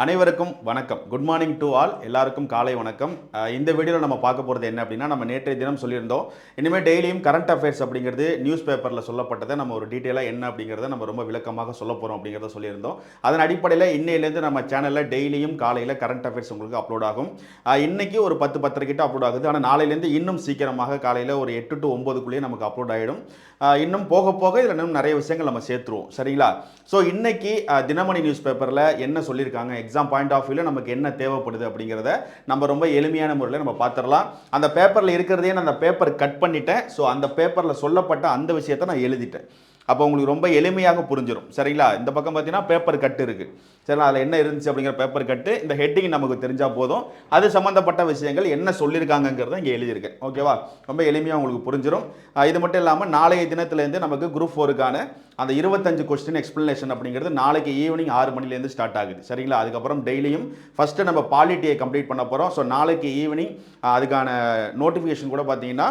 அனைவருக்கும் வணக்கம். Good morning to all எல்லாருக்கும் காலை வணக்கம். இந்த வீடியோவில் நம்ம பார்க்க போகிறது என்ன அப்படின்னா நம்ம நேற்றைய தினம் சொல்லியிருந்தோம். இனிமேல் டெய்லியும் கரண்ட் அஃபேர்ஸ் அப்படிங்கிறது நியூஸ் பேப்பரில் சொல்லப்பட்டதை நம்ம ஒரு டீட்டெயிலாக என்ன அப்படிங்கிறத நம்ம ரொம்ப விளக்கமாக சொல்ல போகிறோம் அப்படிங்கிறத சொல்லியிருந்தோம். அதன் அடிப்படையில் இன்னையிலேருந்து நம்ம சேனலில் டெய்லியும் காலையில் கரண்ட் அஃபேர்ஸ் உங்களுக்கு அப்லோட் ஆகும். இன்றைக்கி ஒரு பத்து பத்தரை கிட்ட அப்லோட் ஆகுது. ஆனால் நாளையிலேருந்து இன்னும் சீக்கிரமாக காலையில் ஒரு எட்டு டு ஒம்பதுக்குள்ளேயே நமக்கு அப்லோட் ஆகிடும் இன்னும் போக போக இதில் இன்னும் நிறைய விஷயங்கள் நம்ம சேர்த்துருவோம். சரிங்களா? ஸோ இன்றைக்கி தினமணி நியூஸ் பேப்பரில் என்ன சொல்லியிருக்காங்க எக்ஸாம் பாயிண்ட் ஆஃப் வியூவில் நமக்கு என்ன தேவைப்படுது அப்படிங்கிறத நம்ம ரொம்ப எளிமையான முறையில் நம்ம பார்த்துடலாம். அந்த பேப்பரில் இருக்கிறதே நான் அந்த பேப்பர் கட் பண்ணிட்டேன். ஸோ அந்த பேப்பரில் சொல்லப்பட்ட அந்த விஷயத்தை நான் எழுதிட்டேன். அப்போ உங்களுக்கு ரொம்ப எளிமையாக புரிஞ்சிடும் சரிங்களா? இந்த பக்கம் பார்த்தீங்கன்னா பேப்பர் கட்டு இருக்குது சரிங்களா? அதில் என்ன இருந்துச்சு அப்படிங்கிற பேப்பர் கட்டு இந்த ஹெட்டிங் நமக்கு தெரிஞ்சால் போதும். அது சம்மந்தப்பட்ட விஷயங்கள் என்ன சொல்லியிருக்காங்கங்கிறத இங்கே எழுதியிருக்கேன் ஓகேவா ரொம்ப எளிமையாக உங்களுக்கு புரிஞ்சிடும் இது மட்டும் இல்லாமல் நாளைய தினத்துலேருந்து நமக்கு குரூப் ஃபோருக்கான அந்த இருபத்தஞ்சு கொஸ்டின் எக்ஸ்பிளனேஷன் அப்படிங்கிறது நாளைக்கு ஈவினிங் ஆறு மணிலேருந்து ஸ்டார்ட் ஆகுது. சரிங்களா? அதுக்கப்புறம் டெய்லியும் ஃபஸ்ட்டு நம்ம பாலிட்டியை கம்ப்ளீட் பண்ண போகிறோம் ஸோ நாளைக்கு ஈவினிங் அதுக்கான நோட்டிஃபிகேஷன் கூட பார்த்தீங்கன்னா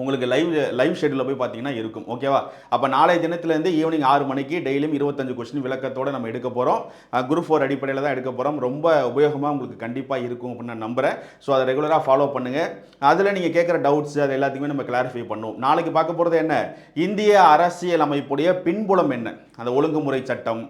உங்களுக்கு லைவ் லைவ் ஷெட்யூலில் போய் பார்த்தீங்கன்னா இருக்கும். ஓகேவா அப்போ நாளைய தினத்துலேருந்து ஈவினிங் ஆறு மணிக்கு டெய்லியும் இருபத்தஞ்சு கொஸ்டின் விளக்கத்தோடு நம்ம எடுக்க போகிறோம் குரூப் ஃபோர் அடிப்படையில் தான் எடுக்க போகிறோம் ரொம்ப உபயோகமாக உங்களுக்கு கண்டிப்பாக இருக்கும் அப்படின்னு நான் நம்புகிறேன் ஸோ அதை ரெகுலராக ஃபாலோ பண்ணுங்கள் அதில் நீங்கள் கேட்குற டவுட்ஸ் அது எல்லாத்தையுமே நம்ம கிளாரிஃபை பண்ணுவோம். நாளைக்கு பார்க்க போகிறது என்ன? இந்திய அரசியல் அமைப்புடைய பின்புலம் என்ன? அந்த ஒழுங்குமுறை சட்டம்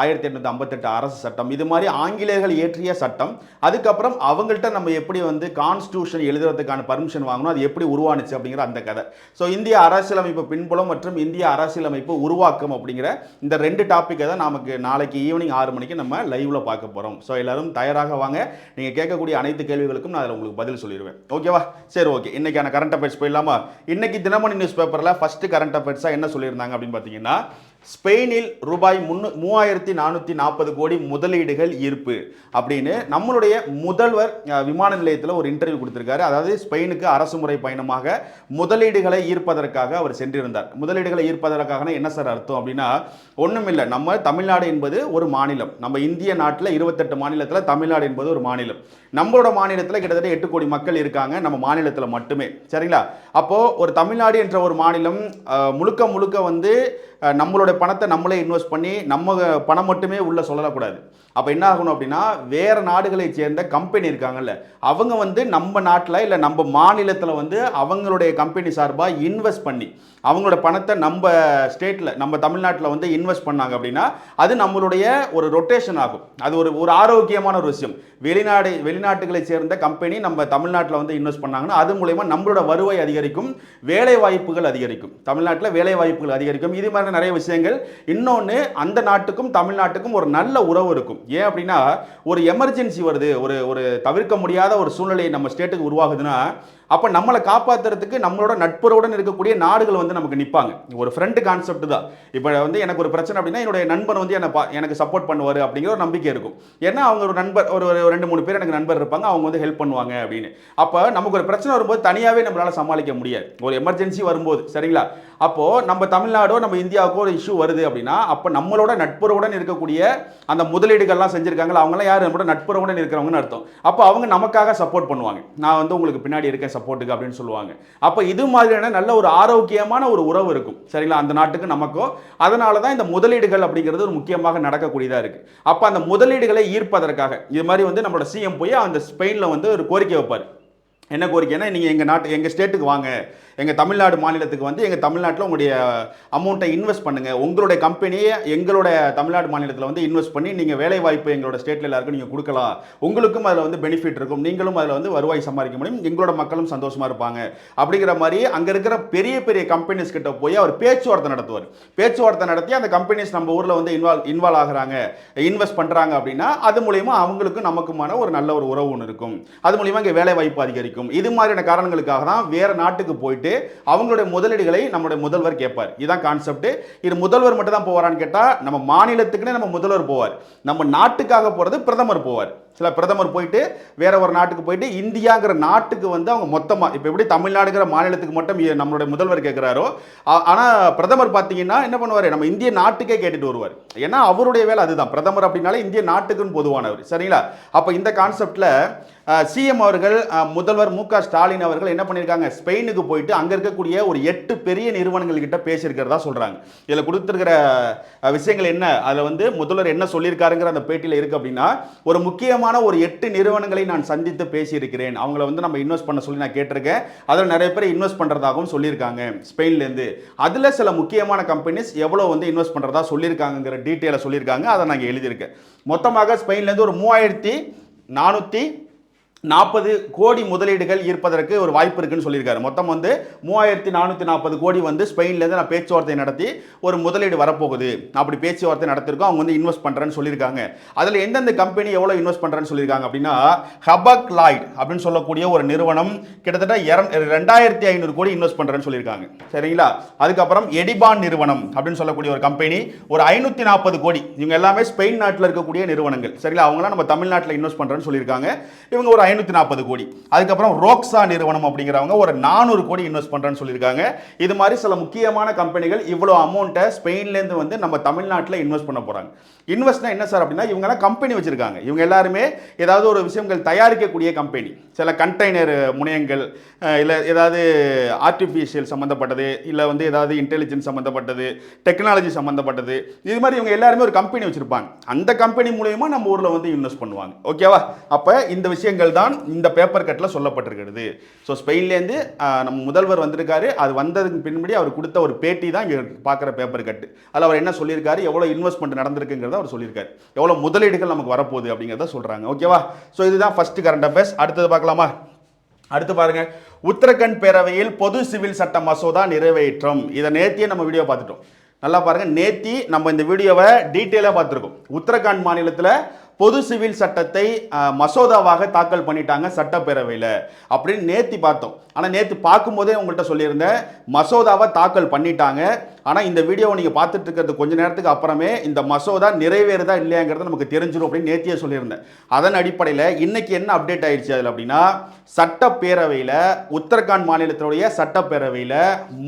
ஆயிரத்தி எட்நூற்றி ஐம்பத்தெட்டு அரசு சட்டம் இது மாதிரி ஆங்கிலேயர்கள் இயற்றிய சட்டம். அதுக்கப்புறம் அவங்கள்ட்ட நம்ம எப்படி வந்து கான்ஸ்டியூஷன் எழுதுறதுக்கான பர்மிஷன் வாங்கணும் அது எப்படி உருவானுச்சு அப்படிங்கிற அந்த கதை. ஸோ இந்திய அரசியலமைப்பு பின்புலம் மற்றும் இந்திய அரசியலமைப்பு உருவாக்கம் அப்படிங்கிற இந்த ரெண்டு டாப்பிக்கை தான் நமக்கு நாளைக்கு ஈவினிங் ஆறு மணிக்கு நம்ம லைவ்ல பார்க்க போகிறோம் ஸோ எல்லாரும் தயாராக வாங்க. நீங்கள் கேட்கக்கூடிய அனைத்து கேள்விகளுக்கும் நான் அதில் உங்களுக்கு பதில் சொல்லிடுவேன். ஓகேவா சரி ஓகே இன்னைக்கான கரண்ட் அஃபேர்ஸ் போயிடலாமா? இன்னைக்கு தினமணி நியூஸ் பேப்பரில் ஃபஸ்ட்டு கரண்ட் அஃபேர்ஸாக என்ன சொல்லியிருந்தாங்க அப்படின்னு பார்த்தீங்கன்னா ஸ்பெயினில் ரூபாய் முன்னு மூவாயிரத்தி நானூற்றி நாற்பது கோடி முதலீடுகள் ஈர்ப்பு அப்படின்னு நம்மளுடைய முதல்வர் விமான நிலையத்தில் ஒரு இன்டர்வியூ கொடுத்துருக்காரு. அதாவது ஸ்பெயினுக்கு அரசு முறை பயணமாக முதலீடுகளை ஈர்ப்பதற்காக அவர் சென்றிருந்தார். முதலீடுகளை ஈர்ப்பதற்காக என்ன சார் அர்த்தம் அப்படின்னா ஒன்றும் இல்லை நம்ம தமிழ்நாடு என்பது ஒரு மாநிலம். நம்ம இந்திய நாட்டில் இருபத்தெட்டு மாநிலத்தில் தமிழ்நாடு என்பது ஒரு மாநிலம். நம்மளோட மாநிலத்தில் கிட்டத்தட்ட எட்டு கோடி மக்கள் இருக்காங்க நம்ம மாநிலத்தில் மட்டுமே. சரிங்களா? அப்போது ஒரு தமிழ்நாடு என்ற ஒரு மாநிலம் முழுக்க முழுக்க வந்து நம்மளோட பணத்தை நம்மளே இன்வெஸ்ட் பண்ணி நம்ம பணம் மட்டுமே உள்ளே சொல்லக்கூடாது. அப்போ என்ன ஆகணும் அப்படின்னா வேறு நாடுகளை சேர்ந்த கம்பெனி இருக்காங்கல்ல அவங்க வந்து நம்ம நாட்டில் இல்லை நம்ம மாநிலத்தில் வந்து அவங்களுடைய கம்பெனி சார்பாக இன்வெஸ்ட் பண்ணி அவங்களோட பணத்தை நம்ம ஸ்டேட்டில் நம்ம தமிழ்நாட்டில் வந்து இன்வெஸ்ட் பண்ணாங்க அப்படின்னா அது நம்மளுடைய ஒரு ரொட்டேஷன் ஆகும். அது ஒரு ஒரு ஆரோக்கியமான ஒரு விஷயம். வெளிநாடு வெளிநாட்டுகளை சேர்ந்த கம்பெனி நம்ம தமிழ்நாட்டில் வந்து இன்வெஸ்ட் பண்ணாங்கன்னா அது மூலயமா நம்மளோட வருவாய் அதிகரிக்கும் வேலை வாய்ப்புகள் அதிகரிக்கும். தமிழ்நாட்டில் வேலை வாய்ப்புகள் அதிகரிக்கும். இது மாதிரி நிறைய விஷயங்கள். இன்னொன்று அந்த நாட்டுக்கும் தமிழ்நாட்டுக்கும் ஒரு நல்ல உறவு இருக்கும். ஏன் அப்படின்னா ஒரு எமர்ஜென்சி வருது ஒரு ஒரு தவிர்க்க முடியாத ஒரு சூழ்நிலை நம்ம ஸ்டேட்டுக்கு உருவாகுதுன்னா அப்போ நம்மளை காப்பாற்றுறதுக்கு நம்மளோட நட்புறவுடன் இருக்கக்கூடிய நாடுகள் வந்து நமக்கு நிற்பாங்க ஒரு ஃப்ரெண்டு கான்செப்ட் தான். இப்போ வந்து எனக்கு ஒரு பிரச்சனை அப்படின்னா என்னுடைய நண்பன் வந்து என்னை பா- எனக்கு சப்போர்ட் பண்ணுவார் அப்படிங்கிற ஒரு நம்பிக்கை இருக்கும். ஏன்னா அவங்க ஒரு நண்பர் ஒரு ஒரு ரெண்டு மூணு பேர் எனக்கு நண்பர் இருப்பாங்க அவங்க வந்து ஹெல்ப் பண்ணுவாங்க அப்படின்னு. அப்போ நமக்கு ஒரு பிரச்சனை வரும்போது தனியாகவே நம்மளால் சமாளிக்க முடியாது. ஒரு எமர்ஜென்சி வரும்போது சரிங்களா? அப்போது நம்ம தமிழ்நாடோ நம்ம இந்தியாவுக்கோ ஒரு இஷ்யூ வருது அப்படின்னா அப்போ நம்மளோட நட்புறவுடன் இருக்கக்கூடிய அந்த முதலீடுகள்லாம் செஞ்சுருக்காங்களா அவங்களாம் யார்? நம்மளோட நட்புறவுடன் இருக்கிறவங்கன்னு அர்த்தம். அப்போ அவங்க நமக்காக சப்போர்ட் பண்ணுவாங்க. நான் வந்து உங்களுக்கு பின்னாடி இருக்கேன் சப்போர்ட்டுக்கு அப்படின்னு சொல்லுவாங்க. அப்போ இது மாதிரியான நல்ல ஒரு ஆரோக்கியமான ஒரு உறவு இருக்கும். சரிங்களா? அந்த நாட்டுக்கு நமக்கோ. அதனால தான் இந்த முதலீடுகள் அப்படிங்கிறது ஒரு முக்கியமாக நடக்கக்கூடியதாக இருக்குது அப்போ அந்த முதலீடுகளை ஈர்ப்பதற்காக. இது மாதிரி வந்து நம்மளோட சிஎம் போய் அந்த ஸ்பெயினில் வந்து ஒரு கோரிக்கை வைப்பார். என்ன கோரிக்கைன்னா நீங்கள் எங்கள் நாட்டு எங்கள் ஸ்டேட்டுக்கு வாங்க. எங்கள் தமிழ்நாடு மாநிலத்துக்கு வந்து எங்கள் தமிழ்நாட்டில் உங்களுடைய அமௌண்ட்டை இன்வெஸ்ட் பண்ணுங்கள் உங்களுடைய கம்பெனியை எங்களோட தமிழ்நாடு மாநிலத்தில் வந்து இன்வெஸ்ட் பண்ணி நீங்கள் வேலை வாய்ப்பு எங்களோட ஸ்டேட்டில் எல்லாருக்கும் நீங்கள் கொடுக்கலாம். உங்களுக்கும் அதில் வந்து பெனிஃபிட் இருக்கும். நீங்களும் அதில் வந்து வருவாய் சம்பாதிக்க முடியும். எங்களோட மக்களும் சந்தோஷமாக இருப்பாங்க. அப்படிங்கிற மாதிரி அங்கே இருக்கிற பெரிய பெரிய கம்பெனிஸ் கிட்ட போய் அவர் பேச்சுவார்த்தை நடத்துவார். பேச்சுவார்த்தை நடத்தி அந்த கம்பெனிஸ் நம்ம ஊரில் வந்து இன்வால்வ் இன்வால்வ் ஆகுறாங்க. இன்வெஸ்ட் பண்ணுறாங்க அப்படின்னா அது மூலயமா அவங்களுக்கும் நமக்குமான ஒரு நல்ல ஒரு உறவு ஒன்று இருக்கும். அது மூலியமா இங்கே வேலை வாய்ப்பு அதிகரிக்கும். இது மாதிரியான காரணங்களுக்காக தான் வேற நாட்டுக்கு போயிட்டு அவங்களுடைய முதலீடுகளை நம்மளுடைய முதல்வர் கேட்பார். இதுதான் கான்செப்ட் இது முதல்வர் மட்டும் தான் போவாரான்னு கேட்டால் நம்ம மாநிலத்துக்குன்னே நம்ம முதல்வர் போவார். நம்ம நாட்டுக்காக போகிறது பிரதமர் போவார். சில பிரதமர் போயிட்டு வேற ஒரு நாட்டுக்கு போயிட்டு இந்தியாங்கிற நாட்டுக்கு வந்து அவங்க மொத்தமாக இப்போ எப்படி தமிழ்நாடுங்கிற மாநிலத்துக்கு மட்டும் நம்மளுடைய முதல்வர் கேட்குறாரோ ஆனால் பிரதமர் பார்த்தீங்கன்னா என்ன பண்ணுவார்? நம்ம இந்திய நாட்டுக்கே கேட்டுட்டு வருவார். ஏன்னா அவருடைய வேலை அதுதான். பிரதமர் அப்படின்னாலே இந்திய நாட்டுக்குன்னு பொதுவானவர். சரிங்களா? அப்போ இந்த கான்செப்டில் சிஎம் அவர்கள் முதல்வர் மு க ஸ்டாலின் அவர்கள் என்ன பண்ணியிருக்காங்க ஸ்பெயினுக்கு போயிட்டு அங்கே இருக்கக்கூடிய ஒரு எட்டு பெரிய நிறுவனங்கள்கிட்ட பேசியிருக்கிறதா சொல்கிறாங்க இதில் கொடுத்துருக்கிற விஷயங்கள் என்ன? அதில் வந்து முதல்வர் என்ன சொல்லியிருக்காருங்கிற அந்த பேட்டியில் இருக்குது அப்படின்னா ஒரு முக்கியமான ஒரு எட்டு நிறுவனங்களை நான் சந்தித்து பேசியிருக்கிறேன். அவங்கள வந்து நம்ம இன்வெஸ்ட் பண்ண சொல்லி நான் கேட்டிருக்கேன். அதில் நிறைய பேர் இன்வெஸ்ட் பண்ணுறதாகவும் சொல்லியிருக்காங்க ஸ்பெயின்லேருந்து அதில் சில முக்கியமான கம்பெனிஸ் எவ்வளோ வந்து இன்வெஸ்ட் பண்ணுறதா சொல்லியிருக்காங்கிற டீட்டெயிலை சொல்லியிருக்காங்க. அதை நாங்கள் எழுதியிருக்கேன். மொத்தமாக ஸ்பெயின்லேருந்து ஒரு மூவாயிரத்தி நானூற்றி நாற்பது கோடி முதலீடுகள் ஈர்ப்பதற்கு ஒரு வாய்ப்பு இருக்குன்னு சொல்லியிருக்காரு. மொத்தம் வந்து மூவாயிரத்தி நானூற்றி நாற்பது கோடி வந்து ஸ்பெயின்லேருந்து நான் பேச்சுவார்த்தை நடத்தி ஒரு முதலீடு வரப்போகுது. அப்படி பேச்சுவார்த்தை நடத்திருக்கோம் அவங்க வந்து இன்வெஸ்ட் பண்ணுறேன்னு சொல்லியிருக்காங்க. அதில் எந்தெந்த கம்பெனி எவ்வளோ இன்வெஸ்ட் பண்ணுறேன்னு சொல்லியிருக்காங்க அப்படின்னா ஹபக் லாய்ட் அப்படின்னு சொல்லக்கூடிய ஒரு நிறுவனம் கிட்டத்தட்ட இரண் ரெண்டாயிரத்தி ஐநூறு கோடி இன்வெஸ்ட் பண்ணுறேன்னு சொல்லியிருக்காங்க. சரிங்களா? அதுக்கப்புறம் எடிபான் நிறுவனம் அப்படின்னு சொல்லக்கூடிய ஒரு கம்பெனி ஒரு ஐநூற்றி நாற்பது கோடி. இவங்க எல்லாமே ஸ்பெயின் நாட்டில் இருக்கக்கூடிய நிறுவனங்கள். சரிங்களா? அவங்களாம் நம்ம தமிழ்நாட்டில் இன்வெஸ்ட் பண்ணுறேன்னு சொல்லியிருக்காங்க. இவங்க ஒரு ஐநூற்றி நாற்பது கோடி. அதுக்கப்புறம் ரோக்ஸா நிறுவனம் அப்படிங்கிறவங்க ஒரு நானூறு கோடி இன்வெஸ்ட் பண்ணுறேன்னு சொல்லியிருக்காங்க. இது மாதிரி சில முக்கியமான கம்பெனிகள் இவ்வளோ அமௌண்ட்டை ஸ்பெயின்லேருந்து வந்து நம்ம தமிழ்நாட்டில் இன்வெஸ்ட் பண்ண போகிறாங்க இன்வெஸ்ட்னா என்ன சார் அப்படின்னா இவங்கெல்லாம் கம்பெனி வச்சுருக்காங்க. இவங்க எல்லாருமே ஏதாவது ஒரு விஷயங்கள் தயாரிக்கக்கூடிய கம்பெனி சில கண்டெய்னர் முனையங்கள் இல்லை ஏதாவது ஆர்டிஃபிஷியல் சம்மந்தப்பட்டது இல்லை வந்து ஏதாவது இன்டெலிஜென்ஸ் சம்மந்தப்பட்டது டெக்னாலஜி சம்மந்தப்பட்டது இது மாதிரி இவங்க எல்லாருமே ஒரு கம்பெனி வச்சுருப்பாங்க. அந்த கம்பெனி மூலயமா நம்ம ஊரில் வந்து இன்வெஸ்ட் பண்ணுவாங்க. ஓகேவா அப்போ இந்த விஷயங்கள் தான் இந்த பேப்பர் கட்டில் சொல்லப்பட்டிருக்கிறது. ஸோ ஸ்பெயின்லேருந்து நம்ம முதல்வர் வந்திருக்காரு. அது வந்ததுக்கு பின்படி அவர் கொடுத்த ஒரு பேட்டி தான் இங்கே பார்க்குற பேப்பர் கட்டு அதில் அவர் என்ன சொல்லியிருக்காரு? எவ்வளோ இன்வெஸ்ட்மெண்ட் நடந்திருக்குங்கிறத அவர் சொல்லியிருக்காரு. எவ்வளோ முதலீடுகள் நமக்கு வரப்போகுது அப்படிங்கிறத சொல்கிறாங்க ஓகேவா ஸோ இதுதான் ஃபஸ்ட்டு கரண்ட் அஃபேர்ஸ் அடுத்தது பார்க்கலாமா? அடுத்து பாருங்க. உத்தரகண்ட் பேரவையில் பொது சிவில் சட்ட மசோதா நிறைவேற்றம். இதை நேத்தியே நம்ம வீடியோ பார்த்துட்டோம். நல்லா பாருங்க. நேத்தி நம்ம இந்த வீடியோவை டீட்டெயிலாக பார்த்துருக்கோம். உத்தரகாண்ட் மாநிலத்தில் பொது சிவில் சட்டத்தை மசோதாவாக தாக்கல் பண்ணிட்டாங்க சட்டப்பேரவையில். அப்படின்னு நேற்று பார்த்தோம். ஆனால் நேற்று பார்க்கும்போதே உங்கள்கிட்ட சொல்லியிருந்தேன் மசோதாவை தாக்கல் பண்ணிட்டாங்க. ஆனால் இந்த வீடியோவை நீங்கள் பார்த்துட்டு இருக்கிறது கொஞ்ச நேரத்துக்கு அப்புறமே இந்த மசோதா நிறைவேறுதா இல்லையாங்கிறது நமக்கு தெரிஞ்சிடும் அப்படின்னு நேத்தியே சொல்லியிருந்தேன். அதன் அடிப்படையில் இன்னைக்கு என்ன அப்டேட் ஆயிடுச்சு அதில் அப்படின்னா சட்டப்பேரவையில் உத்தரகாண்ட் மாநிலத்தினுடைய சட்டப்பேரவையில்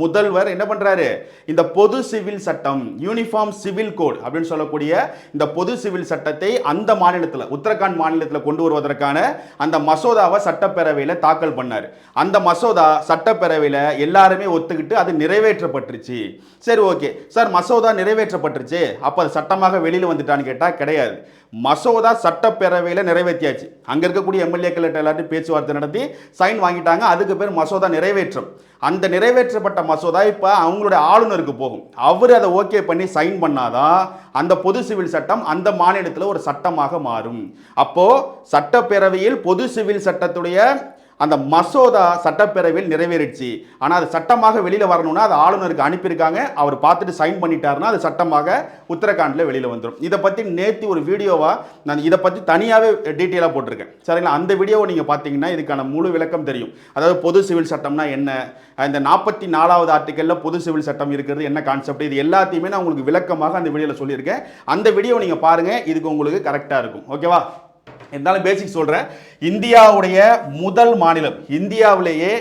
முதல்வர் என்ன பண்ணுறாரு இந்த பொது சிவில் சட்டம் யூனிஃபார்ம் சிவில் கோட் அப்படின்னு சொல்லக்கூடிய இந்த பொது சிவில் சட்டத்தை அந்த மாநிலத்தில் உத்தரகாண்ட் மாநிலத்தில் கொண்டு வருவதற்கான அந்த மசோதாவை சட்டப்பேரவையில் தாக்கல் பண்ணார். அந்த மசோதா சட்டப்பேரவையில் எல்லாருமே ஒத்துக்கிட்டு அது நிறைவேற்றப்பட்டுருச்சு. சரி ஓகே. சார் மசோதா நிறைவேற்றப்பட்டுருச்சு. அப்போ அது சட்டமாக வெளியில் வந்துட்டான்னு கேட்டால் கிடையாது. மசோதா சட்டப்பேரவையில் நிறைவேற்றியாச்சு. அங்கே இருக்கக்கூடிய எம்எல்ஏக்கள்கிட்ட எல்லாத்தையும் பேச்சுவார்த்தை நடத்தி சைன் வாங்கிட்டாங்க. அதுக்கு பேர் மசோதா நிறைவேற்றம். அந்த நிறைவேற்றப்பட்ட மசோதா இப்போ அவங்களுடைய ஆளுநருக்கு போகும். அவர் அதை ஓகே பண்ணி சைன் பண்ணாதான் அந்த பொது சிவில் சட்டம் அந்த மாநிலத்தில் ஒரு சட்டமாக மாறும். அப்போது சட்டப்பேரவையில் பொது சிவில் சட்டத்துடைய அந்த மசோதா சட்டப்பேரவையில் நிறைவேறிடுச்சு. ஆனால் அது சட்டமாக வெளியில் வரணும்னா அது ஆளுநருக்கு அனுப்பியிருக்காங்க. அவர் பார்த்துட்டு சைன் பண்ணிட்டாருன்னா அது சட்டமாக உத்தரகாண்டில் வெளியில் வந்துடும் இதை பற்றி நேற்று ஒரு வீடியோவாக நான் இதை பற்றி தனியாகவே டீட்டெயிலாக போட்டிருக்கேன். சரிங்களா? அந்த வீடியோவை நீங்கள் பார்த்தீங்கன்னா இதுக்கான முழு விளக்கம் தெரியும். அதாவது பொது சிவில் சட்டம்னா என்ன? இந்த நாற்பத்தி நாலாவது ஆர்டிக்கலில் பொது சிவில் சட்டம் இருக்கிறது என்ன கான்செப்ட் இது எல்லாத்தையுமே நான் உங்களுக்கு விளக்கமாக அந்த வீடியோவில் சொல்லியிருக்கேன். அந்த வீடியோவை நீங்கள் பாருங்கள் இதுக்கு உங்களுக்கு கரெக்டாக இருக்கும். ஓகேவா? இருந்தாலும் பேசிக் சொல்கிறேன் இந்தியாவுடைய முதல் மாநிலம் இந்தியாவிலேயே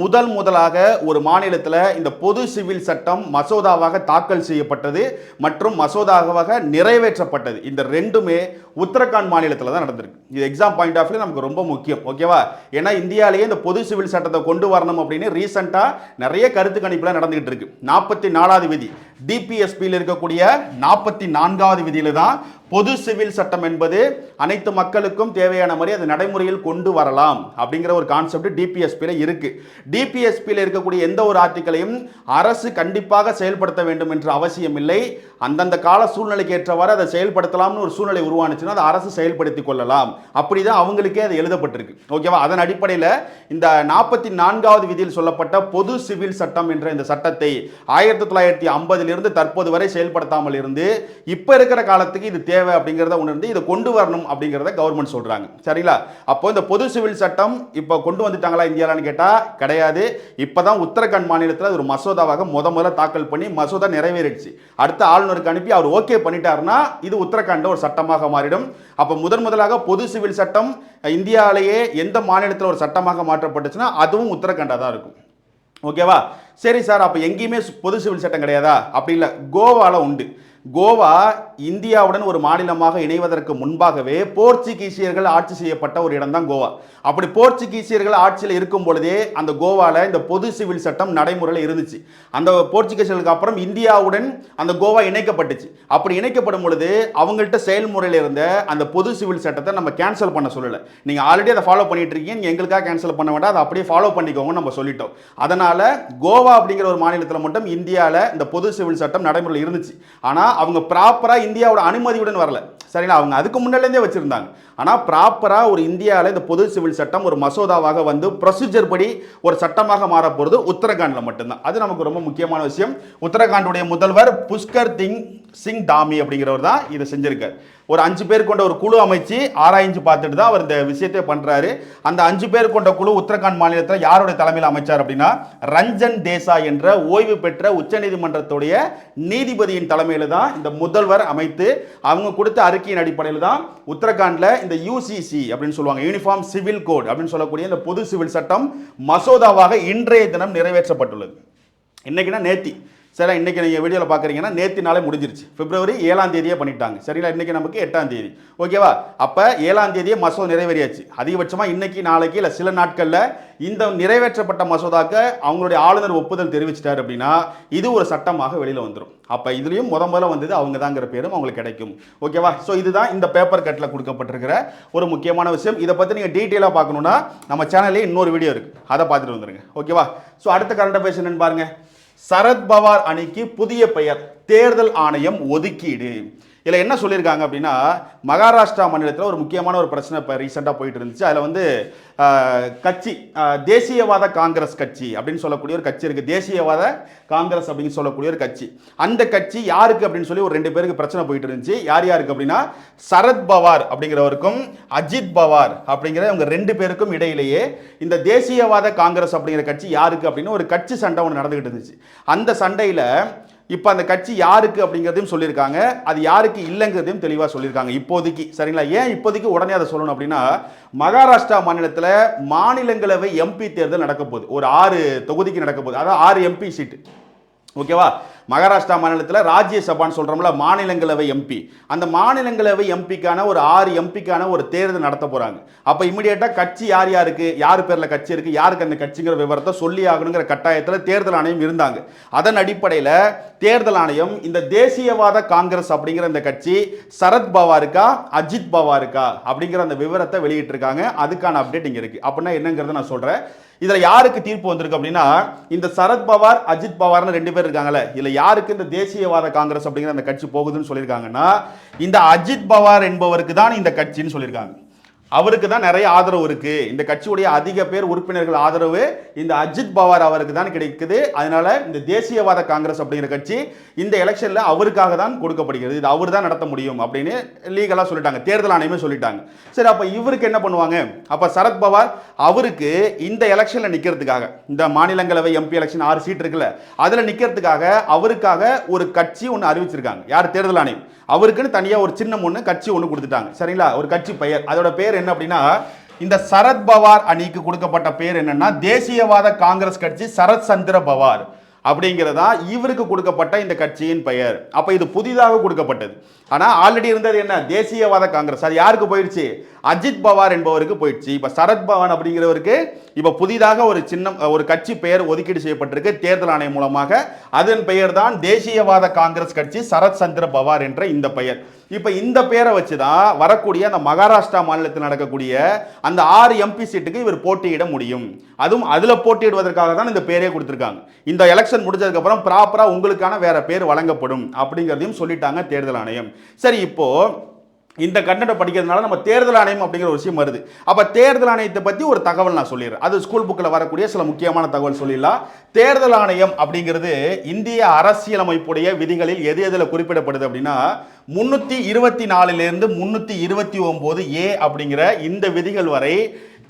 முதல் முதலாக ஒரு மாநிலத்தில் இந்த பொது சிவில் சட்டம் மசோதாவாக தாக்கல் செய்யப்பட்டது மற்றும் மசோதாவாக நிறைவேற்றப்பட்டது. இந்த ரெண்டுமே உத்தரகாண்ட் மாநிலத்தில் தான் நடந்திருக்கு. இது எக்ஸாம் பாயிண்ட் ஆஃப் நமக்கு ரொம்ப முக்கியம் ஓகேவா ஏன்னா இந்தியாவிலேயே இந்த பொது சிவில் சட்டத்தை கொண்டு வரணும் அப்படின்னு ரீசெண்டாக நிறைய கருத்து கணிப்புலாம் நடந்துகிட்டு இருக்கு. நாற்பத்தி நாலாவது விதி டிபிஎஸ்பியில் இருக்கக்கூடிய நாற்பத்தி நான்காவது விதியில் தான் பொது சிவில் சட்டம் என்பது அனைத்து மக்களுக்கும் தேவையான மாதிரி அது நடைமுறையில் கொண்டு வரலாம் அப்படிங்கிற ஒரு கான்செப்ட் டிபிஎஸ்பியில் இருக்கு. டிபிஎஸ்பியில் இருக்கக்கூடிய எந்த ஒரு ஆர்டிக்கலையும் அரசு கண்டிப்பாக செயல்படுத்த வேண்டும் என்ற அவசியம் இல்லை. அந்தந்த கால சூழ்நிலைக்கு ஏற்றவாறு அதை செயல்படுத்தலாம்னு ஒரு சூழ்நிலை உருவானுச்சுன்னா அதை அரசு செயல்படுத்தி கொள்ளலாம். அப்படிதான் அவங்களுக்கே அது எழுதப்பட்டிருக்கு. ஓகேவா அதன் அடிப்படையில் இந்த நாற்பத்தி நான்காவது விதியில் சொல்லப்பட்ட பொது சிவில் சட்டம் என்ற இந்த சட்டத்தை ஆயிரத்தி தொள்ளாயிரத்தி இருந்து தற்போது வரை செயல்படுத்தாமல் இருந்து இப்போ இருக்கிற காலத்துக்கு இது தேவை அப்படிங்கிறத உணர்ந்து இதை கொண்டு வரணும் அப்படிங்கிறத கவர்மெண்ட் சொல்கிறாங்க சரிங்களா? அப்போ இந்த பொது சிவில் சட்டம் இப்போ கொண்டு வந்துட்டாங்களா இந்தியாலான்னு கேட்டால் கிடையாது. இப்போ தான் உத்தரகாண்ட் மாநிலத்தில் அது ஒரு மசோதாவாக முத முதல்ல தாக்கல் பண்ணி மசோதா நிறைவேறிடுச்சு. அடுத்த ஆளுநருக்கு அனுப்பி அவர் ஓகே பண்ணிட்டாருன்னா இது உத்தரகாண்ட ஒரு சட்டமாக மாறிடும். அப்போ முதன் முதலாக பொது சிவில் சட்டம் இந்தியாவிலேயே எந்த மாநிலத்தில் ஒரு சட்டமாக மாற்றப்பட்டுச்சுன்னா அதுவும் உத்தரகாண்டாக தான் இருக்கும். ஓகேவா? சரி சார் அப்போ எங்கேயுமே பொது சிவில் சட்டம் கிடையாதா? அப்படி இல்லை கோவாவில் உண்டு. கோவா இந்தியாவுடன் ஒரு மாநிலமாக இணைவதற்கு முன்பாகவே போர்ச்சுகீசியர்கள் ஆட்சி செய்யப்பட்ட ஒரு இடம் தான் கோவா. அப்படி போர்ச்சுகீசியர்கள் ஆட்சியில் இருக்கும் பொழுதே அந்த கோவாவில் இந்த பொது சிவில் சட்டம் நடைமுறையில் இருந்துச்சு. அந்த போர்ச்சுகீசியர்களுக்கு அப்புறம் இந்தியாவுடன் அந்த கோவா இணைக்கப்பட்டுச்சு. அப்படி இணைக்கப்படும் பொழுது அவங்கள்ட்ட செயல்முறையில் இருந்த அந்த பொது சிவில் சட்டத்தை நம்ம கேன்சல் பண்ண சொல்லலை. நீங்கள் ஆல்ரெடி அதை ஃபாலோ பண்ணிட்டு இருக்கீங்க. நீங்கள் எங்களுக்காக கேன்சல் பண்ண வேண்டாம். அதை அப்படியே ஃபாலோ பண்ணிக்கோங்க நம்ம சொல்லிட்டோம். அதனால் கோவா அப்படிங்கிற ஒரு மாநிலத்தில் மட்டும் இந்தியாவில் இந்த பொது சிவில் சட்டம் நடைமுறையில் இருந்துச்சு. ஆனால் அவங்க ப்ராப்பராக இந்தியாவோட அனுமதியுடன் வரல. சரிங்களா? அவங்க அதுக்கு முன்னாலேருந்தே வச்சுருந்தாங்க. ஆனால் ப்ராப்பராக ஒரு இந்தியாவில் இந்த பொது சிவில் சட்டம் ஒரு மசோதாவாக வந்து ப்ரொசீஜர் படி ஒரு சட்டமாக மாற போகிறது உத்தரகாண்டில் மட்டும்தான். அது நமக்கு ரொம்ப முக்கியமான விஷயம். உத்தரகாண்டுடைய முதல்வர் புஷ்கர் திங் சிங் தாமி அப்படிங்கிறவர் தான் இதை செஞ்சிருக்கார். ஒரு அஞ்சு பேர் கொண்ட ஒரு குழு அமைச்சு ஆராய்ஞ்சு பார்த்துட்டு தான் அவர் இந்த விஷயத்தை பண்ணுறாரு அந்த அஞ்சு பேர் கொண்ட குழு உத்தரகாண்ட் மாநிலத்தில் யாருடைய தலைமையில் அமைச்சார் அப்படின்னா ரஞ்சன் தேசாய் என்ற ஓய்வு பெற்ற உச்சநீதிமன்றத்துடைய நீதிபதியின் தலைமையில் தான் இந்த முதல்வர் அமைத்து அவங்க கொடுத்த அறிக்கையின் அடிப்படையில் தான் உத்தரகாண்டில் இந்த யூசிசி அப்படின்னு சொல்லுவாங்க யூனிஃபார்ம் சிவில் கோட் அப்படின்னு சொல்லக்கூடிய இந்த பொது சிவில் சட்டம் மசோதாவாக இன்றைய தினம் நிறைவேற்றப்பட்டுள்ளது. இன்னைக்குன்னா நேத்தி சரி இன்றைக்கி நீங்கள் வீடியோவில் பார்க்குறீங்கன்னா நேற்று நாளே முடிஞ்சிருச்சு. பிப்ரவரி ஏழாம் தேதியே பண்ணிட்டாங்க. சரிங்களா இன்னைக்கு நமக்கு எட்டாம் தேதி. ஓகேவா அப்போ ஏழாம் தேதியே மசோதா நிறைவேறியாச்சு. அதிகபட்சமாக இன்றைக்கி நாளைக்கு இல்லை சில நாட்களில் இந்த நிறைவேற்றப்பட்ட மசோதாக்க அவங்களுடைய ஆளுநர் ஒப்புதல் தெரிவிச்சிட்டார் அப்படின்னா இது ஒரு சட்டமாக வெளியில் வந்துடும் அப்போ இதுலேயும் முத முதல்ல வந்தது அவங்க தாங்கிற பேரும் அவங்களுக்கு கிடைக்கும். ஓகேவா ஸோ இதுதான் இந்த பேப்பர் கட்டில் கொடுக்கப்பட்டிருக்கிற ஒரு முக்கியமான விஷயம். இதை பற்றி நீங்கள் டீட்டெயிலாக பார்க்கணுன்னா நம்ம சேனல்லே இன்னொரு வீடியோ இருக்குது அதை பார்த்துட்டு வந்துருங்க. ஓகேவா ஸோ அடுத்த கரண்ட் அஃபேர்ஸ் என்னன்னு பாருங்கள் சரத்பவார் அணிக்கு புதிய பெயர். தேர்தல் ஆணையம் ஒதுக்கீடு. இதில் என்ன சொல்லியிருக்காங்க அப்படின்னா மகாராஷ்டிரா மாநிலத்தில் ஒரு முக்கியமான ஒரு பிரச்சனை இப்போ ரீசெண்டாக போயிட்டு இருந்துச்சு. அதில் வந்து கட்சி தேசியவாத காங்கிரஸ் கட்சி அப்படின்னு சொல்லக்கூடிய ஒரு கட்சி இருக்குது தேசியவாத காங்கிரஸ் அப்படின்னு சொல்லக்கூடிய ஒரு கட்சி. அந்த கட்சி யாருக்கு அப்படின்னு சொல்லி ஒரு ரெண்டு பேருக்கு பிரச்சனை போயிட்டு இருந்துச்சு. யார் யாருக்கு அப்படின்னா சரத் பவார் அப்படிங்கிறவருக்கும் அஜித் பவார் அப்படிங்கிற இவங்க ரெண்டு பேருக்கும் இடையிலேயே இந்த தேசியவாத காங்கிரஸ் அப்படிங்கிற கட்சி யாருக்கு அப்படின்னு ஒரு கட்சி சண்டை ஒன்று நடந்துகிட்டு இருந்துச்சு. அந்த சண்டையில் இப்போ அந்த கட்சி யாருக்கு அப்படிங்கிறதையும் சொல்லியிருக்காங்க. அது யாருக்கு இல்லைங்கிறதையும் தெளிவாக சொல்லியிருக்காங்க. இப்போதைக்கு சரிங்களா? ஏன் இப்போதைக்கு உடனே அதை சொல்லணும் அப்படின்னா மகாராஷ்டிரா மாநிலத்தில் மாநிலங்களவை எம்பி தேர்தல் நடக்க போகுது. ஒரு ஆறு தொகுதிக்கு நடக்க போகுது. அதாவது ஆறு எம்பி சீட்டு. ஓகேவா? மகாராஷ்டிரா மாநிலத்தில் ராஜ்யசபான்னு சொல்கிறோம்ல மாநிலங்களவை எம்பி அந்த மாநிலங்களவை எம்பிக்கான ஒரு ஆறு எம்பிக்கான ஒரு தேர்தல் நடத்த போகிறாங்க அப்போ இமிடியேட்டாக கட்சி யார் யாருக்கு யார் பேரில் கட்சி இருக்குது யாருக்கு அந்த கட்சிங்கிற விவரத்தை சொல்லி ஆகணுங்கிற கட்டாயத்தில் தேர்தல் ஆணையம் இருந்தாங்க. அதன் அடிப்படையில் தேர்தல் ஆணையம் இந்த தேசியவாத காங்கிரஸ் அப்படிங்கிற இந்த கட்சி சரத் பவாருக்கா அஜித் பவா இருக்கா அப்படிங்கிற அந்த விவரத்தை வெளியிட்டிருக்காங்க. அதுக்கான அப்டேட் இங்கே இருக்குது அப்படின்னா என்னங்கிறத நான் சொல்கிறேன் இதில் யாருக்கு தீர்ப்பு வந்திருக்கு அப்படின்னா இந்த சரத் பவார் அஜித் பவார்னு ரெண்டு பேர் இருக்காங்கல்ல. இதில் யாருக்கு இந்த தேசியவாத காங்கிரஸ் அப்படிங்கிற அந்த கட்சி போகுதுன்னு சொல்லியிருக்காங்கன்னா இந்த அஜித் பவார் என்பவருக்கு தான் இந்த கட்சின்னு சொல்லியிருக்காங்க. அவருக்கு தான் நிறைய ஆதரவு இருக்கு. இந்த கட்சியுடைய அதிக பேர் உறுப்பினர்கள் ஆதரவு இந்த அஜித் பவார் அவருக்கு தான் கிடைக்குது. அதனால இந்த தேசியவாத காங்கிரஸ் அப்படிங்கிற கட்சி இந்த எலெக்ஷன்ல அவருக்காக தான் கொடுக்கப்படுகிறது. இது அவர் தான் நடத்த முடியும் அப்படின்னு லீகலாக சொல்லிட்டாங்க. தேர்தல் ஆணையமே சொல்லிட்டாங்க. சரி அப்ப இவருக்கு என்ன பண்ணுவாங்க? அப்ப சரத் பவார் அவருக்கு இந்த எலெக்ஷன்ல நிக்கிறதுக்காக இந்த மாநிலங்களவை எம்பி எலெக்ஷன் ஆறு சீட் இருக்குல்ல அதுல நிக்கிறதுக்காக அவருக்காக ஒரு கட்சி ஒன்று அறிவிச்சிருக்காங்க. யார்? தேர்தல் ஆணையம். அவருக்குன்னு தனியாக ஒரு சின்னம் ஒன்று கட்சி ஒன்று கொடுத்துட்டாங்க. சரிங்களா? ஒரு கட்சி பெயர். அதோட பேர் என்ன அப்படின்னா இந்த சரத் பவார் அணிக்கு கொடுக்கப்பட்ட பேர் என்னன்னா தேசியவாத காங்கிரஸ் கட்சி சரத் சந்திர பவார் அப்படிங்கிறதா இவருக்கு கொடுக்கப்பட்ட இந்த கட்சியின் பெயர். அப்போ இது புதிதாக கொடுக்கப்பட்டது. ஆனால் ஆல்ரெடி இருந்தது என்ன? தேசியவாத காங்கிரஸ். அது யாருக்கு போயிடுச்சு அஜித் பவார் என்பவருக்கு போயிடுச்சு. இப்ப சரத் பவான் அப்படிங்கிறவருக்கு இப்ப புதிதாக ஒரு சின்னம் ஒரு கட்சி பெயர் ஒதுக்கீடு செய்யப்பட்டிருக்கு தேர்தல் ஆணையம் மூலமாக. அதன் பெயர் தான் தேசியவாத காங்கிரஸ் கட்சி சரத் சந்திர பவார் என்ற இந்த பெயர். இப்ப இந்த பேரை வச்சு தான் வரக்கூடிய அந்த மகாராஷ்டிரா மாநிலத்தில் நடக்கக்கூடிய அந்த ஆறு எம்பி சீட்டுக்கு இவர் போட்டியிட முடியும். அதுவும் அதுல போட்டியிடுவதற்காக தான் இந்த பேரே கொடுத்திருக்காங்க. இந்த எலெக்ஷன் முடிஞ்சதுக்கு அப்புறம் ப்ராப்பரா உங்களுக்கான வேற பேர் வழங்கப்படும் அப்படிங்கிறதையும் சொல்லிட்டாங்க தேர்தல் ஆணையம். சரி இப்போ இந்த கண்டனை படிக்கிறதுனால நம்ம தேர்தல் ஆணையம் அப்படிங்கிற ஒரு விஷயம் வருது. அப்போ தேர்தல் ஆணையத்தை பற்றி ஒரு தகவல் நான் சொல்லிடுறேன். அது ஸ்கூல் புக்கில் வரக்கூடிய சில முக்கியமான தகவல் சொல்லிடலாம். தேர்தல் ஆணையம் அப்படிங்கிறது இந்திய அரசியலமைப்புடைய விதிகளில் எது எதில் குறிப்பிடப்படுது அப்படின்னா முந்நூற்றி இருபத்தி நாலுலேருந்து முந்நூற்றி இருபத்தி ஒம்பது ஏ அப்படிங்கிற இந்த விதிகள் வரை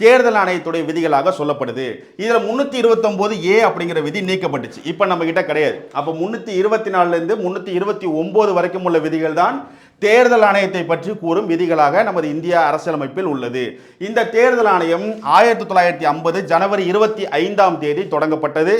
தேர்தல் ஆணையத்துடைய விதிகளாக சொல்லப்படுது. இதில் முந்நூற்றி இருபத்தொம்போது ஏ அப்படிங்கிற விதி நீக்கப்பட்டுச்சு. இப்போ நம்ம கிட்ட கிடையாது. அப்போ முந்நூற்றி இருபத்தி நாலுலேருந்து முந்நூற்றி இருபத்தி ஒம்பது வரைக்கும் உள்ள விதிகள் தான் தேர்தல் ஆணையத்தை பற்றி கூறும் விதிகளாக நமது இந்திய அரசியலமைப்பில் உள்ளது. இந்த தேர்தல் ஆணையம் ஆயிரத்தி தொள்ளாயிரத்தி ஐம்பது ஜனவரி இருபத்தி ஐந்தாம் தேதி தொடங்கப்பட்டது.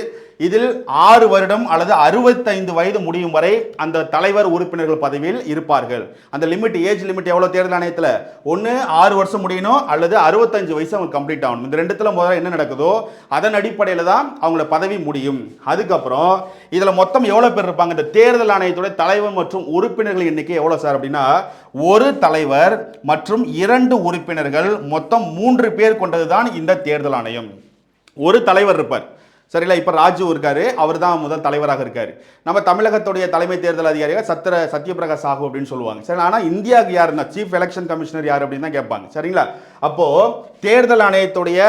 இதில் ஆறு வருடம் அல்லது அறுபத்தைந்து வயது முடியும் வரை அந்த தலைவர் உறுப்பினர்கள் பதவியில் இருப்பார்கள். அந்த லிமிட் ஏஜ் லிமிட் எவ்வளோ தேர்தல் ஆணையத்தில்? ஒன்று ஆறு வருஷம் முடியணும் அல்லது அறுபத்தஞ்சு வயசு அவங்க கம்ப்ளீட் ஆகணும். இந்த ரெண்டுத்தில் முதல்ல என்ன நடக்குதோ அதன் அடிப்படையில் தான் அவங்கள பதவி முடியும். அதுக்கப்புறம் இதில் மொத்தம் எவ்வளோ பேர் இருப்பாங்க? இந்த தேர்தல் ஆணையத்துடைய தலைவர் மற்றும் உறுப்பினர்கள் எண்ணிக்கை எவ்வளோ சார் அப்படின்னா ஒரு தலைவர் மற்றும் இரண்டு உறுப்பினர்கள் மொத்தம் மூன்று பேர் கொண்டது தான் இந்த தேர்தல் ஆணையம். ஒரு தலைவர் இருப்பார். சரிங்களா? இப்போ ராஜு இருக்காரு. அவர் தான் முதல் தலைவராக இருக்காரு. நம்ம தமிழகத்துடைய தலைமை தேர்தல் அதிகாரியாக சத்திர சத்யபிரகாஷ் சாஹூ அப்படின்னு சொல்லுவாங்க. சரி ஆனால் இந்தியாவுக்கு யாருன்னா சீஃப் எலெக்ஷன் கமிஷனர் யார் அப்படின்னு தான் கேட்பாங்க. சரிங்களா? அப்போது தேர்தல் ஆணையத்துடைய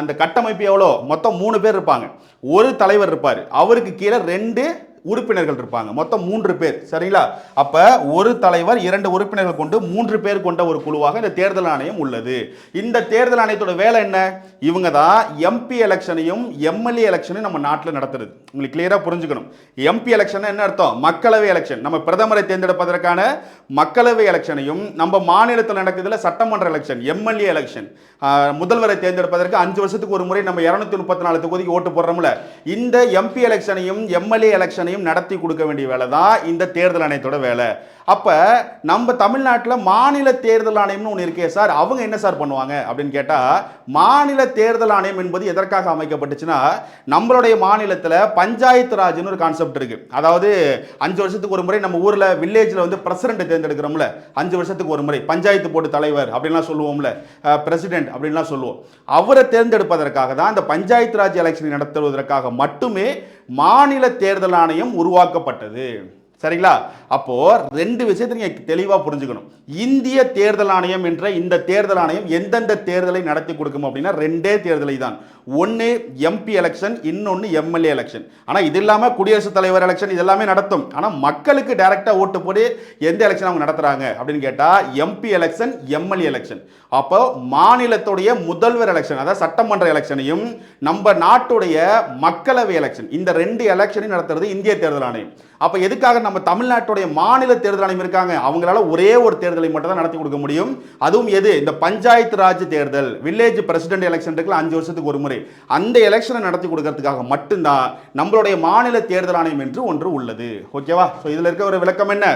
அந்த கட்டமைப்பு எவ்வளோ? மொத்தம் மூணு பேர் இருப்பாங்க. ஒரு தலைவர் இருப்பார். அவருக்கு கீழே ரெண்டு உறுப்பினர்கள் இருப்பாங்க. மொத்தம் மூன்று பேர். சரிங்களா? அப்ப ஒரு தலைவர் இரண்டு உறுப்பினர்கள் கொண்டு மூன்று பேர் கொண்ட ஒரு குழுவாக இந்த தேர்தல் ஆணையம் உள்ளது. இந்த தேர்தல் ஆணையத்தோட வேலை என்ன? இவங்க தான் எம்பி எலெக்ஷனையும் எம்எல்ஏ எலெக்ஷனையும் நம்ம நாட்டில் நடத்துறது. உங்களுக்கு கிளியரா புரிஞ்சுக்கணும். எம்பி எலெக்ஷன் என்ன அர்த்தம்? மக்களவை எலெக்ஷன் நம்ம பிரதமரை தேர்ந்தெடுப்பதற்கான மக்களவை எலெக்ஷனையும் நம்ம மாநிலத்தில் நடக்குதுல சட்டமன்ற எலெக்ஷன் எம்எல்ஏ எலெக்ஷன் முதல்வரை தேர்ந்தெடுப்பதற்கு அஞ்சு வருஷத்துக்கு ஒரு முறை நம்ம இருநூத்தி முப்பத்தி நாலு தொகுதிக்கு ஓட்டு போடுறோம்ல. இந்த எம்பி எலெக்ஷனையும் எம்எல்ஏ எலெக்ஷனையும் நடத்தி கொடுக்க வேண்டிய வேலை தான் இந்த தேர்தல் ஆணையத்தோட வேலை. அப்போ நம்ம தமிழ்நாட்டில் மாநில தேர்தல் ஆணையம்னு ஒன்று இருக்கே சார் அவங்க என்ன சார் பண்ணுவாங்க அப்படின்னு கேட்டால் மாநில தேர்தல் ஆணையம் என்பது எதற்காக அமைக்கப்பட்டுச்சுன்னா நம்மளுடைய மாநிலத்தில் பஞ்சாயத்து ராஜ்னு ஒரு கான்செப்ட் இருக்கு. அதாவது அஞ்சு வருஷத்துக்கு ஒரு முறை நம்ம ஊரில் வில்லேஜில் வந்து பிரசிடென்ட் தேர்ந்தெடுக்கிறோம்ல அஞ்சு வருஷத்துக்கு ஒரு முறை பஞ்சாயத்து போர்டு தலைவர் அப்படின்லாம் சொல்லுவோம்ல பிரசிடென்ட் அப்படின்லாம் சொல்லுவோம். அவரை தேர்ந்தெடுப்பதற்காக தான் இந்த பஞ்சாயத்து ராஜ் எலெக்ஷனை நடத்துவதற்காக மட்டுமே மாநில தேர்தல் ஆணையம் உருவாக்கப்பட்டது. சரிங்களா? அப்போ ரெண்டு விஷயத்தை நீங்க தெளிவா புரிஞ்சுக்கணும். இந்திய தேர்தல் ஆணையம் என்ற இந்த தேர்தல் ஆணையம் எந்தெந்த தேர்தலை நடத்தி கொடுக்கும் அப்படின்னா ரெண்டே தேர்தலை தான். ஒன்று எம்பி எலெக்ஷன் இன்னொன்று எம்எல்ஏ எலெக்ஷன் ஆனால் இது இல்லாமல் குடியரசுத் தலைவர் எலெக்ஷன் இது எல்லாமே நடத்தும். ஆனால் மக்களுக்கு டைரெக்டாக ஓட்டு போட்டு எந்த எலெக்ஷன் அவங்க நடத்துகிறாங்க அப்படின்னு கேட்டால் எம்பி எலெக்ஷன் எம்எல்ஏ எலெக்ஷன் அப்போ மாநிலத்துடைய முதல்வர் எலெக்ஷன் அதாவது சட்டமன்ற எலெக்ஷனையும் நம்ம நாட்டுடைய மக்களவை எலெக்ஷன் இந்த ரெண்டு எலெக்ஷனையும் நடத்துறது இந்திய தேர்தல் ஆணையம். அப்போ எதுக்காக நம்ம தமிழ்நாட்டுடைய மாநில தேர்தல் ஆணையம் இருக்காங்க? அவங்களால ஒரே ஒரு தேர்தலை மட்டும் தான் நடத்தி கொடுக்க முடியும். அதுவும் எது? இந்த பஞ்சாயத்து ராஜ் தேர்தல். வில்லேஜ் பிரசிடென்ட் எலெக்ஷன் இருக்குல்ல அஞ்சு வருஷத்துக்கு ஒரு முறை. அந்த எலெக்ஷனை நடத்தி கொடுக்கறதுக்காக மட்டும்தான் நம்மளுடைய மாநில தேர்தல் ஆணையம் என்று ஒன்று உள்ளது. ஓகேவா ஸோ இதில் இருக்க ஒரு விளக்கம் என்ன?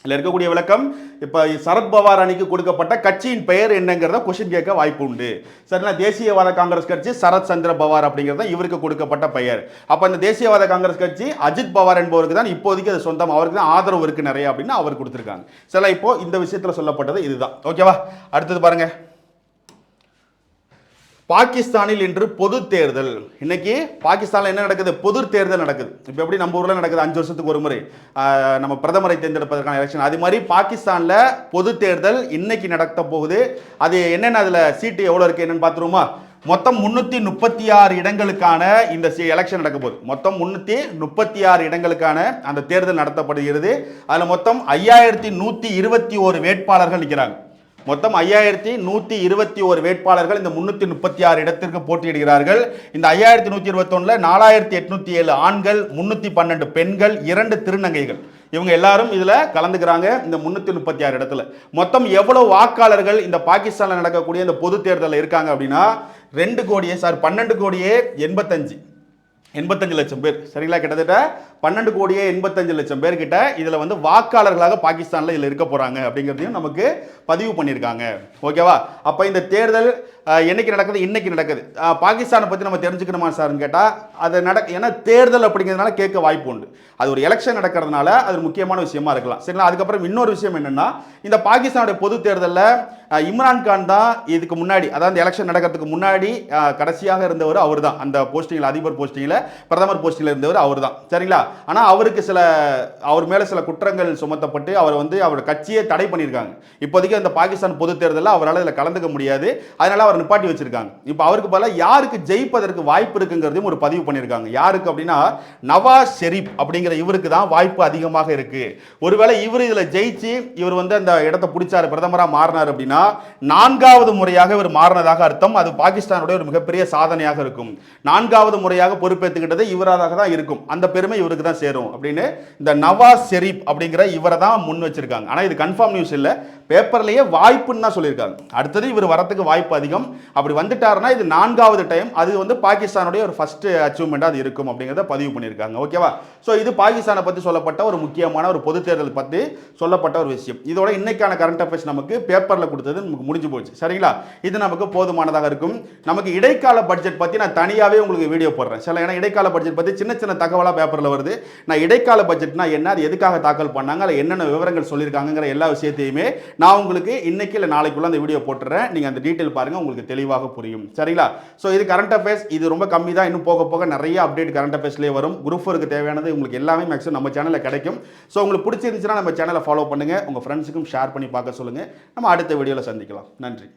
இதில் இருக்கக்கூடிய விளக்கம் இப்போ சரத் பவார் அணிக்கு கொடுக்கப்பட்ட கட்சியின் பெயர் என்னங்கிறத கொஷின் கேட்க வாய்ப்பு உண்டு. சரிங்களா? தேசியவாத காங்கிரஸ் கட்சி சரத் சந்திர பவார் அப்படிங்கிறது தான் இவருக்கு கொடுக்கப்பட்ட பெயர். அப்போ இந்த தேசியவாத காங்கிரஸ் கட்சி அஜித் பவார் என்பவருக்கு தான் இப்போதைக்கு அது சொந்தம். அவருக்கு தான் ஆதரவு இருக்கு நிறைய அப்படின்னு அவர் கொடுத்துருக்காங்க. சில இப்போ இந்த விஷயத்தில் சொல்லப்பட்டது இதுதான். ஓகேவா அடுத்தது பாருங்க. பாகிஸ்தானில் இன்று பொது தேர்தல். இன்னைக்கு பாகிஸ்தானில் என்ன நடக்குது? பொது தேர்தல் நடக்குது. இப்போ எப்படி நம்ம ஊரில் நடக்குது? அஞ்சு வருஷத்துக்கு ஒரு முறை. நம்ம பிரதமரை தேர்ந்தெடுப்பதற்கான எலெக்ஷன் அது மாதிரி பாகிஸ்தானில் பொது தேர்தல் இன்னைக்கு நடத்த போகுது. அது என்னென்ன அதில் சீட்டு எவ்வளோ இருக்குது என்னென்னு பார்த்துருவோமா? மொத்தம் முன்னூற்றி முப்பத்தி ஆறு இடங்களுக்கான இந்த எலெக்ஷன் நடக்க போகுது. மொத்தம் முன்னூற்றி முப்பத்தி ஆறு இடங்களுக்கான அந்த தேர்தல் நடத்தப்படுகிறது. அதில் மொத்தம் ஐயாயிரத்தி நூற்றி இருபத்தி ஒரு வேட்பாளர்கள் நிற்கிறாங்க மொத்தம் ஐயாயிரத்தி நூற்றி இருபத்தி ஒரு வேட்பாளர்கள் இந்த முன்னூற்றி முப்பத்தி ஆறு இடத்திற்கு போட்டியிடுகிறார்கள். இந்த ஐயாயிரத்தி நூற்றி இருபத்தொன்னில் நாலாயிரத்தி எட்நூற்றி ஏழு ஆண்கள் முன்னூற்றி பன்னெண்டு பெண்கள் இரண்டு திருநங்கைகள். இவங்க எல்லாரும் இதில் கலந்துக்கிறாங்க இந்த முன்னூற்றி முப்பத்தி ஆறு இடத்துல. மொத்தம் எவ்வளோ வாக்காளர்கள் இந்த பாகிஸ்தானில் நடக்கக்கூடிய இந்த பொது தேர்தலில் இருக்காங்க அப்படின்னா ரெண்டு கோடியே சார் பன்னெண்டு கோடியே எண்பத்தஞ்சு. எண்பத்தஞ்சு லட்சம் பேர். சரிங்களா? கிட்டத்தட்ட பன்னெண்டு கோடியே எண்பத்தஞ்சு லட்சம் பேர்கிட்ட இதில் வந்து வாக்காளர்களாக பாகிஸ்தானில் இதில் இருக்க போகிறாங்க அப்படிங்கிறதையும் நமக்கு பதிவு பண்ணியிருக்காங்க. ஓகேவா? அப்போ இந்த தேர்தல் என்னைக்கு நடக்குது? இன்றைக்கி நடக்குது. பாகிஸ்தானை பற்றி நம்ம தெரிஞ்சுக்கணுமா சார்னு கேட்டால் அது நடக்க ஏன்னா தேர்தல் அப்படிங்கிறதுனால கேட்க வாய்ப்பு உண்டு. அது ஒரு எலெக்ஷன் நடக்கிறதுனால அது முக்கியமான விஷயமா இருக்கலாம். சரிங்களா? அதுக்கப்புறம் இன்னொரு விஷயம் என்னன்னா இந்த பாகிஸ்தானுடைய பொது தேர்தலில் இம்ரான் கான் தான் இதுக்கு முன்னாடி அதாவது இந்த எலெக்ஷன் நடக்கிறதுக்கு முன்னாடி கடைசியாக இருந்தவர் அவர் தான் அந்த போஸ்டிங்கில் அதிபர் போஸ்டிங்கில் பிரதமர் போஸ்டிங்கில் இருந்தவர் அவர் தான் சரிங்களா? ஆனால் அவருக்கு சில அவர் மேலே சில குற்றங்கள் சுமத்தப்பட்டு அவர் வந்து அவர் கட்சியை தடை பண்ணியிருக்காங்க. இப்போதைக்கு அந்த பாகிஸ்தான் பொது தேர்தலில் அவரால் இதில் கலந்துக்க முடியாது. அதனால அவர் நிப்பாட்டி வச்சிருக்காங்க. இப்போ அவருக்கு பல யாருக்கு ஜெயிப்பதற்கு வாய்ப்பு இருக்குங்கிறதையும் ஒரு பதிவு பண்ணியிருக்காங்க. யாருக்கு அப்படின்னா நவாஸ் ஷெரீப் அப்படிங்கிற இவருக்கு தான் வாய்ப்பு அதிகமாக இருக்கு. ஒருவேளை இவர் இதில் ஜெயிச்சு இவர் வந்து அந்த இடத்தை பிடிச்சாரு பிரதமராக மாறினார் அப்படின்னா நான்காவது முறையாக இவர் மாறினதாக அர்த்தம். அது பாகிஸ்தானுடைய ஒரு மிகப்பெரிய சாதனையாக இருக்கும். நான்காவது முறையாக பொறுப்பேற்றுக்கிட்டது இவராக தான் இருக்கும். அந்த பெருமை இவருக்கு தான் சேரும் அப்படின்னு இந்த நவாஸ் ஷெரீப் அப்படிங்கிற இவரை தான் முன் வச்சிருக்காங்க. ஆனால் இது கன்ஃபார்ம் நியூஸ் இல்லை. பேப்பர்லேயே வாய்ப்புன்னு தான் சொல்லியிருக்காங்க. அடுத்தது இவர் வரத்துக்கு வாய்ப்பு அதிகம். அப்படி வந்துட்டாருன்னா இது நான்காவது டைம் அது வந்து பாகிஸ்தானுடைய ஒரு ஃபஸ்ட்டு அச்சீவ்மெண்ட்டாக அது இருக்கும் அப்படிங்கிறத பதிவு பண்ணியிருக்காங்க. ஓகேவா ஸோ இது பாகிஸ்தானை பற்றி சொல்லப்பட்ட ஒரு முக்கியமான ஒரு பொது தேர்தல் பற்றி சொல்லப்பட்ட ஒரு விஷயம். இதோட இன்னைக்கான கரண்ட் அஃபேர்ஸ் நமக்கு பேப்பரில் கொடுத்தது நமக்கு முடிஞ்சு போச்சு. சரிங்களா? இது நமக்கு போதுமானதாக இருக்கும். நமக்கு இடைக்கால பட்ஜெட் பற்றி நான் தனியாகவே உங்களுக்கு வீடியோ போடுறேன். சில ஏன்னா இடைக்கால பட்ஜெட் பற்றி சின்ன சின்ன தகவலாக பேப்பரில் வருது. நான் இடைக்கால பட்ஜெட்னா என்ன? அது எதுக்காக தாக்கல் பண்ணாங்க? அதில் என்னென்ன விவரங்கள் சொல்லியிருக்காங்கிற எல்லா விஷயத்தையுமே நான் உங்களுக்கு இன்னைக்கு இல்லை நாளைக்குள்ள அந்த வீடியோ போட்டுறேன். நீங்கள் அந்த டீட்டெயில் பாருங்கள் உங்களுக்கு தெளிவாக புரியும். சரிங்களா? ஸோ இது கரண்ட் அஃபேர்ஸ் இது ரொம்ப கம்மி தான். இன்னும் போக போக நிறைய அப்டேட் கரண்ட் அஃபேர்ஸ்லேயே வரும். குரூப் ஃபோருக்கு தேவையானது உங்களுக்கு எல்லாமே மேக்ஸிமம் நம்ம சேனலில் கிடைக்கும். ஸோ உங்களுக்கு பிடிச்சிருந்துச்சுன்னா நம்ம சேனலை ஃபாலோ பண்ணுங்கள் உங்கள் ஃப்ரெண்ட்ஸுக்கும் ஷேர் பண்ணி பார்க்க சொல்லுங்கள் நம்ம அடுத்த வீடியோவில் சந்திக்கலாம். நன்றி.